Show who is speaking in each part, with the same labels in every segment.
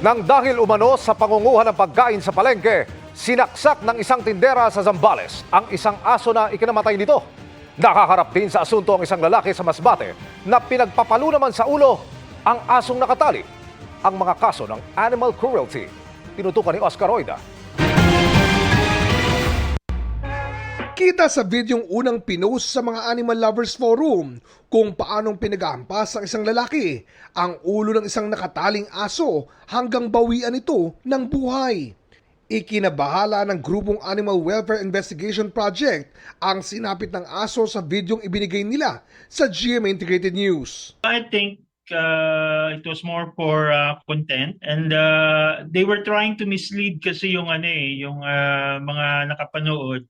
Speaker 1: Nang dahil umano sa pangunguha ng pagkain sa palengke, sinaksak ng isang tindera sa Zambales ang isang aso na ikinamatay nito. Nakaharap din sa asunto ang isang lalaki sa Masbate na pinagpapalo naman sa ulo ang asong nakatali. Ang mga kaso ng animal cruelty. Tinutukan ni Oscar Oida.
Speaker 2: Kita sa videong unang pinost sa mga Animal Lovers Forum kung paanong pinagahampas ang isang lalaki ang ulo ng isang nakataling aso hanggang bawian ito ng buhay. Ikinabahala ng grupong Animal Welfare Investigation Project ang sinapit ng aso sa videong ibinigay nila sa GMA Integrated News.
Speaker 3: I think uh, it was more for uh, content and uh, they were trying to mislead kasi yung ano eh, yung uh, mga nakapanood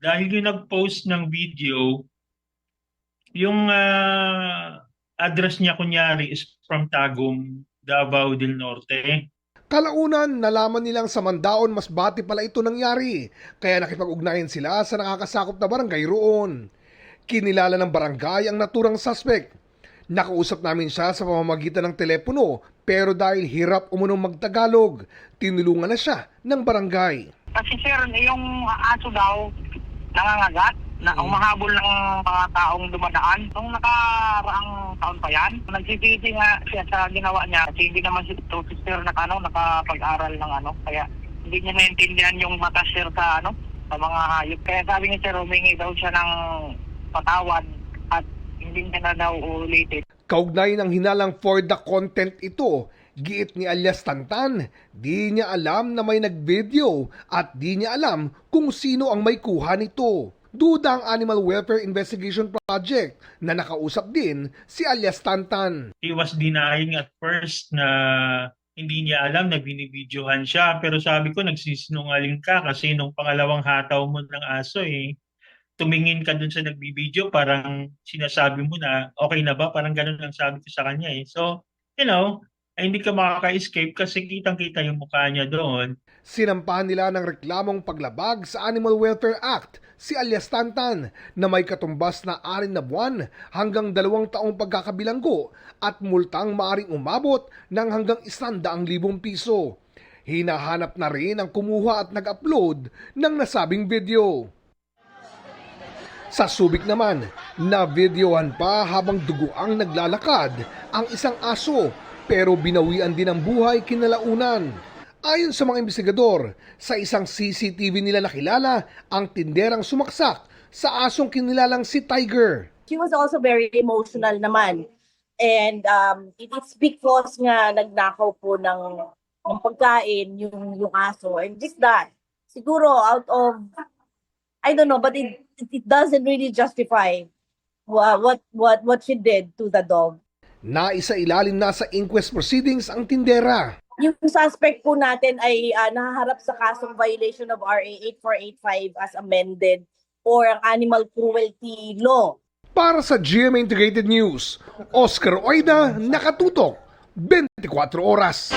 Speaker 3: dahil yung nag-post ng video yung uh, address niya kunyari is from Tagum, Davao del Norte.
Speaker 2: Kalaunan, nalaman nilang sa Mandaon mas bati pala ito nangyari, kaya nakipag-ugnayan sila sa nakakasakop na barangay roon. Kinilala ng barangay ang naturang suspect. Nakausap namin siya sa pamamagitan ng telepono, pero dahil hirap umunong magtagalog, tinulungan na siya ng barangay.
Speaker 4: Kasi sir, yung aso daw, nangangagat, na umahabol ng mga taong dumadaan. Nung nakaraang taon pa yan, nagsisisi nga siya sa ginawa niya kasi hindi naman si to sister na ano, nakapag-aral ng ano, kaya hindi niya naintindihan yung mata sir sa ano, sa mga hayop. Kaya sabi niya sir, humingi daw siya ng patawad at hindi niya na daw ulitin.
Speaker 2: Kaugnay ng hinalang for the content ito, giit ni alias Tantan, di niya alam na may nag-video at di niya alam kung sino ang may kuha nito. Duda ang Animal Welfare Investigation Project na nakausap din si alias Tantan.
Speaker 3: He was denying at first na hindi niya alam na binibidyohan siya pero sabi ko nagsisinungaling ka kasi nung pangalawang hataw mo ng aso eh tumingin ka dun sa nagbibideo, parang sinasabi mo na okay na ba? Parang ganun lang sabi ko sa kanya eh. So, you know, ay hindi ka makaka-escape kasi kitang-kita yung mukha niya doon.
Speaker 2: Sinampahan nila ng reklamong paglabag sa Animal Welfare Act si alias Tantan na may katumbas na arin na buwan hanggang dalawang taong pagkakabilanggo at multang maaring umabot ng hanggang isandaang libong piso. Hinahanap na rin ang kumuha at nag-upload ng nasabing video. Sa Subic naman, na-videohan pa habang duguang naglalakad ang isang aso pero binawian din ang buhay kinalaunan. Ayon sa mga investigador, sa isang CCTV nila nakilala ang tinderang sumaksak sa asong kinilalang si Tiger.
Speaker 5: she was also very emotional naman. And um, it is because nga nagnakaw po ng, ng pagkain yung, yung aso. And just that, siguro out of, I don't know, but it, it doesn't really justify what, what, what, what she did to the dog.
Speaker 2: Naisa ilalim na sa inquest proceedings ang tindera.
Speaker 5: Yung suspect po natin ay ah, nahaharap sa kasong violation of RA 8485 as amended or ang animal cruelty law.
Speaker 2: Para sa GMA Integrated News, Oscar Oida, nakatutok, 24 oras.